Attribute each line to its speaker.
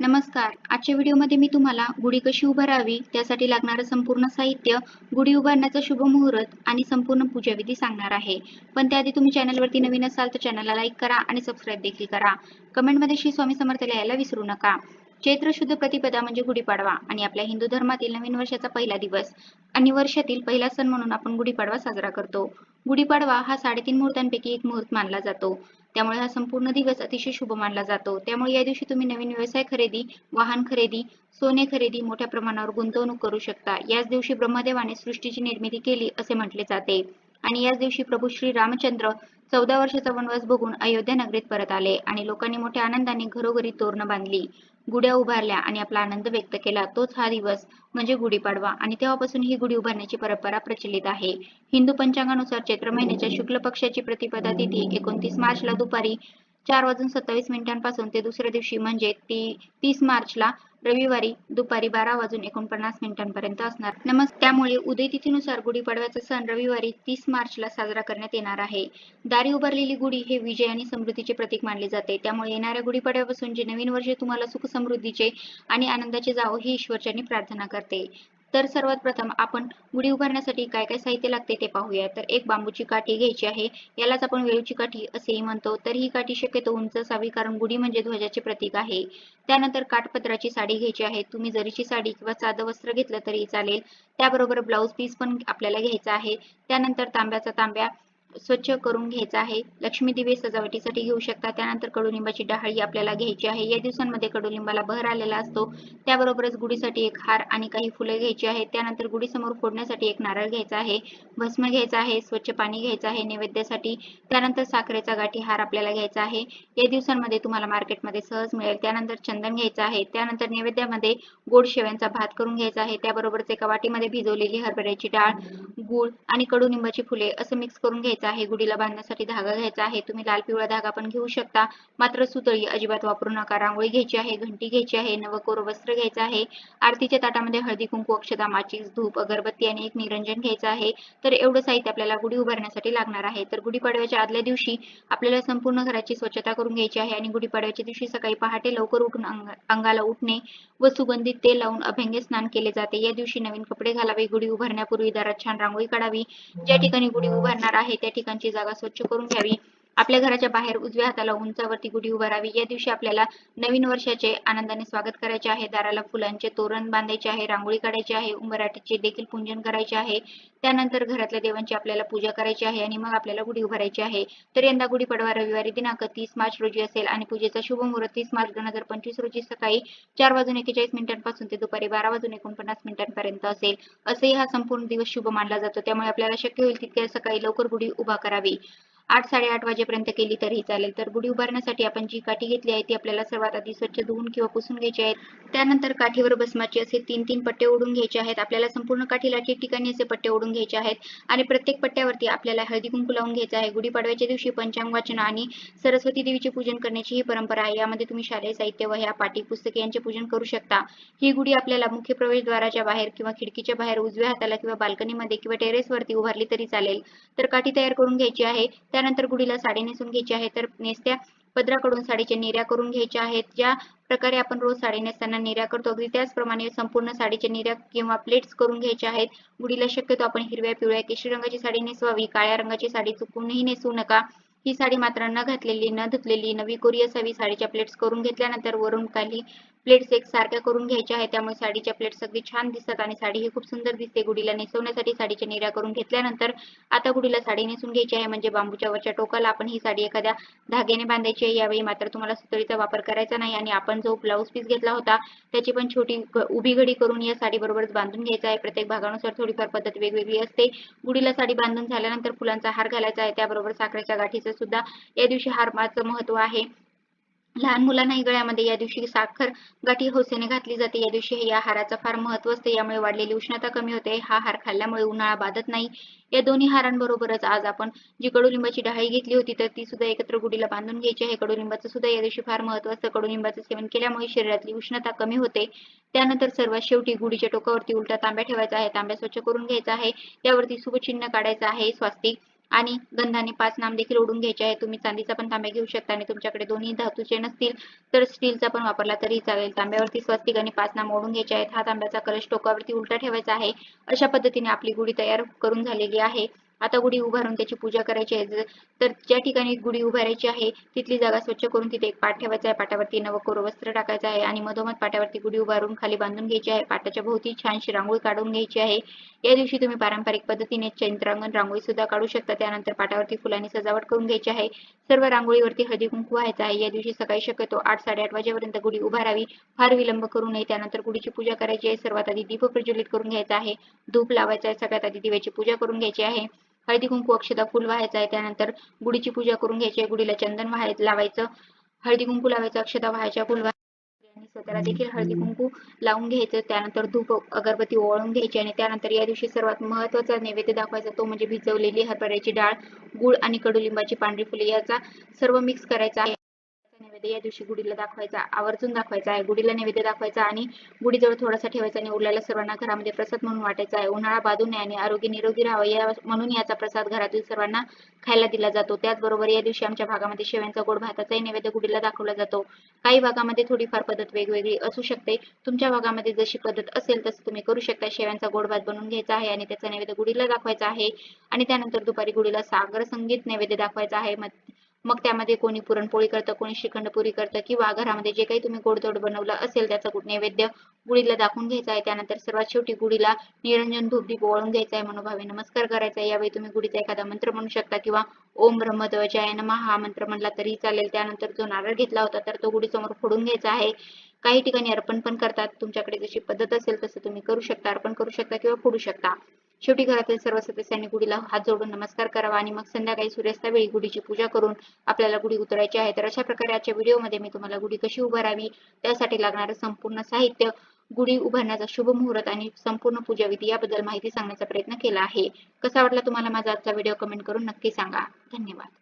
Speaker 1: नमस्कार. आजच्या व्हिडिओमध्ये मी तुम्हाला गुढी कशी उभारावी त्यासाठी लागणारं संपूर्ण साहित्य गुढी उभारण्याचा शुभ मुहूर्त आणि संपूर्ण पूजाविधी सांगणार आहे. पण त्याआधी तुम्ही चॅनलवरती नवीन असाल तर चॅनलला लाईक करा आणि सबस्क्राईब देखील करा. कमेंटमध्ये श्री स्वामी समर्थ लिहायला विसरू नका. चैत्र शुद्ध प्रतिपदा म्हणजे गुढीपाडवा आणि आपल्या हिंदू धर्मातील नवीन वर्षाचा पहिला दिवस आणि वर्षातील पहिला सण म्हणून आपण गुढीपाडवा साजरा करतो. गुढीपाडवा हा साडेतीन मुहूर्तांपैकी एक मुहूर्त मानला जातो. त्यामुळे हा संपूर्ण दिवस अतिशय शुभ मानला जातो. त्यामुळे या दिवशी तुम्ही नवीन व्यवसाय खरेदी वाहन खरेदी सोने खरेदी मोठ्या प्रमाणावर गुंतवणूक करू शकता. याच दिवशी ब्रह्मदेवाने सृष्टीची निर्मिती केली असे म्हटले जाते. आणि याच दिवशी प्रभू श्री रामचंद्र चौदा वर्षाचा वनवास भोगून अयोध्या नगरीत परत आले आणि लोकांनी मोठ्या आनंदाने घरोघरी तोरणं बांधली. गुड्या उभारल्या आणि आपला आनंद व्यक्त केला. तोच हा दिवस म्हणजे गुढीपाडवा आणि तेव्हापासून ही गुढी उभारण्याची परंपरा प्रचलित आहे. हिंदू पंचांगानुसार चैत्र महिन्याच्या शुक्ल पक्षाची प्रतिपदा तिथी एकोणतीस मार्चला दुपारी चार वाजून सत्तावीस मिनिटांपासून ते दुसऱ्या दिवशी म्हणजे ती तीस मार्चला रविवारी दुपारी बारा वाजून एकोणपन्नास मिनिटांपर्यंत असणार. नमस् त्यामुळे उदय तिथीनुसार गुढीपाडव्याचा सण रविवारी तीस मार्चला साजरा करण्यात येणार आहे. दारी उभारलेली गुढी हे विजय आणि समृद्धीचे प्रतीक मानले जाते. त्यामुळे येणाऱ्या गुढीपाडव्यापासून जे नवीन वर्ष तुम्हाला सुख समृद्धीचे आणि आनंदाचे जावो ही ईश्वरचरणी प्रार्थना करते. तर सर्वात प्रथम आपण गुढी उभारण्यासाठी काय काय साहित्य लागते ते पाहूया. तर एक बांबूची काठी घ्यायची आहे. यालाच आपण वेळूची काठी असेही म्हणतो. तर ही काठी शक्यतो उंच असावी कारण गुढी म्हणजे ध्वजाचे प्रतीक आहे. त्यानंतर काठपत्राची साडी घ्यायची आहे. तुम्ही जरीची साडी किंवा साधं वस्त्र घेतलं तरी चालेल. त्याबरोबर ब्लाऊज पीस पण आपल्याला घ्यायचा आहे. त्यानंतर तांब्याचा तांब्या स्वच्छ करून घ्यायचा आहे. लक्ष्मी दिवे सजावटीसाठी घेऊ शकता. त्यानंतर कडुलिंबाची डहाळी आपल्याला घ्यायची आहे. या दिवसांमध्ये कडुलिंबाला बहर आलेला असतो. त्याबरोबरच गुढीसाठी एक हार आणि काही फुले घ्यायची आहेत. त्यानंतर गुढीसमोर फोडण्यासाठी एक नारळ घ्यायचा आहे. भस्म घ्यायचा आहे. स्वच्छ पाणी घ्यायचं आहे नैवेद्यासाठी. त्यानंतर साखरेचा गाठी हार आपल्याला घ्यायचा आहे. या दिवसांमध्ये तुम्हाला मार्केटमध्ये सहज मिळेल. त्यानंतर चंदन घ्यायचं आहे. त्यानंतर नैवेद्यामध्ये गोड शेव्यांचा भात करून घ्यायचा आहे. त्याबरोबरच एका वाटीमध्ये भिजवलेली हरभऱ्याची डाळ गूळ आणि कडुनिंबाची फुले असं मिक्स करून घ्यायचं आहे गुडीला बांधण्यासाठी धागा घ्यायचा आहे तुम्ही लाल पिवळा धागा पण घेऊ शकता. मात्र सुतळी अजिबात वापरू नका रांगोळी घ्यायची आहे घंटी घ्यायची आहे नवकोर वस्त्र घ्यायचं आहे. आरतीच्या ताटामध्ये हळदी कुंकू अक्षता माचीस धूप अगरबत्ती आणि एक निरंजन घ्यायचं आहे. तर एवढं साहित्य आपल्याला गुढी उभारण्यासाठी लागणार आहे. तर गुढीपाडव्याच्या आदल्या दिवशी आपल्याला संपूर्ण घराची स्वच्छता करून घ्यायची आहे आणि गुढीपाडव्याच्या दिवशी सकाळी पहाटे लवकर उठून अंगाला उठणे व सुगंधित तेल लावून अभ्यंगे स्नान केले जाते. या दिवशी नवीन कपडे घालावे गुढी उभारण्यापूर्वी दारात छान रांगोळी काढावी. ज्या ठिकाणी गुढी उभारणार आहे त्या ठिकाणची जागा स्वच्छ करून घ्यावी. आपल्या घराच्या बाहेर उजव्या हाताला उंचावरती गुढी उभारावी या दिवशी आपल्याला नवीन वर्षाचे आनंदाने स्वागत करायचे आहे. दाराला फुलांचे तोरण बांधायचे आहे. रांगोळी काढायची आहे. उंबराटीचे देखील पूजन करायचे आहे. त्यानंतर घरातल्या देवांची आपल्याला पूजा करायची आहे आणि मग आपल्याला गुढी उभारायची आहे. तर यंदा गुढीपाडवा रविवारी दिनांक तीस मार्च रोजी असेल आणि पूजेचा शुभ मुहूर्त तीस मार्च दोन हजार पंचवीस रोजी सकाळी चार वाजून एकेचाळीस मिनिटांपासून ते दुपारी बारा वाजून एकोणपन्नास मिनिटांपर्यंत असेल. असेही हा संपूर्ण दिवस शुभ मानला जातो. त्यामुळे आपल्याला शक्य होईल तितक्या सकाळी लवकर गुढी उभा करावी. आठ साडेआठ वाजेपर्यंत केली तरीही चालेल. तर गुढी उभारण्यासाठी आपण जी काठी घेतली आहे ती आपल्याला सर्वात आधी स्वच्छ धुवून किंवा पुसून घ्यायची आहे. त्यानंतर काठीवर भस्माचे असे तीन तीन पट्टे ओढून घ्यायचे आहेत. आपल्याला संपूर्ण काठीला ठिकठिकाणी असे पट्टे ओढून घ्यायचे आहेत. आणि प्रत्येक पट्ट्यावरती आपल्याला हळदी कुंकू लावून घ्यायचं आहे. गुढीपाडव्याच्या दिवशी पंचांग वाचन आणि सरस्वती देवीचे पूजन करण्याची ही परंपरा आहे. यामध्ये तुम्ही शालेय साहित्य वह्या पाटी पुस्तके यांचे पूजन करू शकता. ही गुढी आपल्याला मुख्य प्रवेशद्वाराच्या बाहेर किंवा खिडकीच्या बाहेर उजव्या हाताला किंवा बाल्कनीमध्ये किंवा टेरेसवरती उभारली तरी चालेल. तर काठी तयार करून घ्यायची आहे. त्यानंतर गुढीला साडी नेसून घ्यायची आहे तर नेसत्या पदराकडून साडीच्या निर्या करून घ्यायच्या आहेत. ज्या प्रकारे आपण रोज साडी नेसताना निर्या करतो अगदी त्याचप्रमाणे संपूर्ण साडीच्या निर्या किंवा प्लेट्स करून घ्यायच्या आहेत. गुढीला शक्यतो आपण हिरव्या पिवळ्या केशरी रंगाची साडी नेसवावी काळ्या रंगाची साडी चुकूनही नेसू नका. ही साडी मात्र न घातलेली न धुतलेली नवी कोरी असावी. साडीच्या प्लेट्स करून घेतल्यानंतर वरून खाली प्लेट्स एक सारख्या करून घ्यायच्या आहेत. त्यामुळे साडीच्या प्लेट्स अगदी छान दिसतात आणि साडी ही खूप सुंदर दिसते गुढीला नेसवण्यासाठी. साडीच्या निऱ्या करून घेतल्यानंतर आता गुढीला साडी नेसून घ्यायची आहे. म्हणजे बांबूच्या वरच्या टोकाला आपण ही साडी एखाद्या धाग्याने बांधायची आहे. यावेळी मात्र तुम्हाला सुतळीचा वापर करायचा नाही आणि आपण जो ब्लाऊज पीस घेतला होता त्याची पण छोटी उभी घडी करून या साडी बरोबरच बांधून घ्यायचा आहे. प्रत्येक भागानुसार थोडीफार पद्धत वेगवेगळी असते. गुढीला साडी बांधून झाल्यानंतर फुलांचा हार घालायचा आहे. त्याबरोबर साखरेच्या गाठीचा सुद्धा या दिवशी हार महत्त्व आहे. लहान मुलांनाही गळ्यामध्ये या दिवशी साखर गाठी हौसेने घातली जाते. या दिवशी या हाराचं फार महत्त्व असते. यामुळे वाढलेली उष्णता कमी होते. हा हार खाल्ल्यामुळे उन्हाळा बाधत नाही. या दोन्ही हारांबरोबरच आज आपण जी कडुलिंबाची डहाई घेतली होती तर ती सुद्धा एकत्र गुढीला बांधून घ्यायची आहे. कडुलिंबाचं सुद्धा या दिवशी फार महत्त्व असतं. कडुलिंबाचं सेवन केल्यामुळे शरीरातली उष्णता कमी होते. त्यानंतर सर्वात शेवटी गुढीच्या टोकावरती उलटा तांब्या ठेवायचा आहे. तांब्या स्वच्छ करून घ्यायचा आहे. त्यावरती शुभचिन्ह काढायचं आहे. स्वास्तिक आणि गंधाने पाच नाम देखील ओढून घ्यायचे आहे तुम्ही चांदीचा पण तांब्या घेऊ शकता आणि तुमच्याकडे दोन्ही धातूचे नसतील तर स्टीलचा पण वापरला तरी चालेल. तांब्यावरती स्वस्तिक आणि पाच नाम ओढून घ्यायचे आहेत. हा तांब्याचा कलश टोकावरती उलटा ठेवायचा आहे. अशा पद्धतीने आपली गुढी तयार करून झालेली आहे. आता गुढी उभारून त्याची पूजा करायची आहे. तर ज्या ठिकाणी गुढी उभारायची आहे तिथली जागा स्वच्छ करून तिथे एक पाठ ठेवायचा आहे. पाटावरती नवकोर वस्त्र टाकायचं आहे आणि मधोमध पाटावरती गुढी उभारून खाली बांधून घ्यायची आहे. पाटाच्या भोवती छानशी रांगोळी काढून घ्यायची आहे. या दिवशी तुम्ही पारंपरिक पद्धतीने चैत्रांगण रांगोळी सुद्धा काढू शकता. त्यानंतर पाटावरती फुलांनी सजावट करून घ्यायची आहे. सर्व रांगोळीवरती हळदी कुंकू व्हायचा आहे. या दिवशी सकाळी शक्यतो आठ साडेआठ वाजेपर्यंत गुढी उभारावी. फार विलंब करू नये. त्यानंतर गुढीची पूजा करायची आहे. सर्वात आधी दीप प्रज्वलित करून घ्यायचा आहे. धूप लावायचा आहे. सगळ्यात आधी दिव्याची पूजा करून घ्यायची आहे. हळदी कुंकू अक्षता फुल व्हायचं आहे. त्यानंतर गुढीची पूजा करून घ्यायची आहे. गुढीला चंदन व्हायचं लावायचं. हळदी कुंकू लावायचं अक्षता व्हायच्या फुल आणि स्वतःला देखील हळदी कुंकू लावून घ्यायचं. त्यानंतर धूप अगरबत्ती ओळून घ्यायची आणि त्यानंतर या दिवशी सर्वात महत्त्वाचा नैवेद्य दाखवायचा तो म्हणजे भिजवलेली हरभऱ्याची डाळ गुळ आणि कडुलिंबाची पांढरी फुले याचा सर्व मिक्स करायचा आहे. नैवेद्य या दिवशी गुढीला दाखवायचा आवर्जून दाखवायचा आहे. गुढीला नैवेद्य दाखवायचा आणि गुढीजवळ थोडासा ठेवायचा आणि उरलेला सर्वांना घरामध्ये प्रसाद म्हणून वाटायचा आहे. उन्हाळा बाधू नये आणि आरोग्य निरोगी राहावं या म्हणून याचा प्रसाद घरातील सर्वांना खायला दिला जातो. त्याचबरोबर या दिवशी आमच्या भागामध्ये शेव्यांचा गोड भाताचाही नैवेद्य गुढीला दाखवला जातो. काही भागामध्ये थोडीफार पद्धत वेगवेगळी असू शकते. तुमच्या भागामध्ये जशी पद्धत असेल तसं तुम्ही करू शकता. शेव्यांचा गोड भात बनवून घ्यायचा आहे आणि त्याचा नैवेद्य गुढीला दाखवायचा आहे. आणि त्यानंतर दुपारी गुढीला सागर संगीत नैवेद्य दाखवायचा आहे. मग त्यामध्ये कोणी पुरणपोळी करतं कोणी श्रीखंडपुरी करतं किंवा घरामध्ये जे काही तुम्ही गोडधोड बनवलं असेल त्याचा कुठ नैवेद्य गुढीला दाखवून घ्यायचा आहे. त्यानंतर सर्वात शेवटी गुढीला निरंजन धूपदीप ओळून घ्यायचा आहे मनोभावे नमस्कार करायचा आहे. यावेळी तुम्ही गुढीचा एखादा मंत्र म्हणू शकता किंवा ओम ब्रह्मध्वजाय नमः हा मंत्र म्हणला तरी चालेल. त्यानंतर जो नारळ घेतला होता तर तो गुढी समोर फोडून घ्यायचा आहे. काही ठिकाणी अर्पण पण करतात. तुमच्याकडे जशी पद्धत असेल तसं तुम्ही करू शकता अर्पण करू शकता किंवा फोडू शकता. शेवटी घरातील सर्व सदस्यांनी गुढीला हात जोडून नमस्कार करावा आणि मग संध्याकाळी सूर्यास्तावेळी गुढीची पूजा करून आपल्याला गुढी उतरायची आहे. तर अशा प्रकारे आजच्या व्हिडिओमध्ये मी तुम्हाला गुढी कशी उभारावी त्यासाठी लागणारं संपूर्ण साहित्य गुढी उभारण्याचा शुभ मुहूर्त आणि संपूर्ण पूजाविधी याबद्दल माहिती सांगण्याचा प्रयत्न केला आहे. कसा वाटला तुम्हाला माझा आजचा व्हिडिओ कमेंट करून नक्की सांगा. धन्यवाद.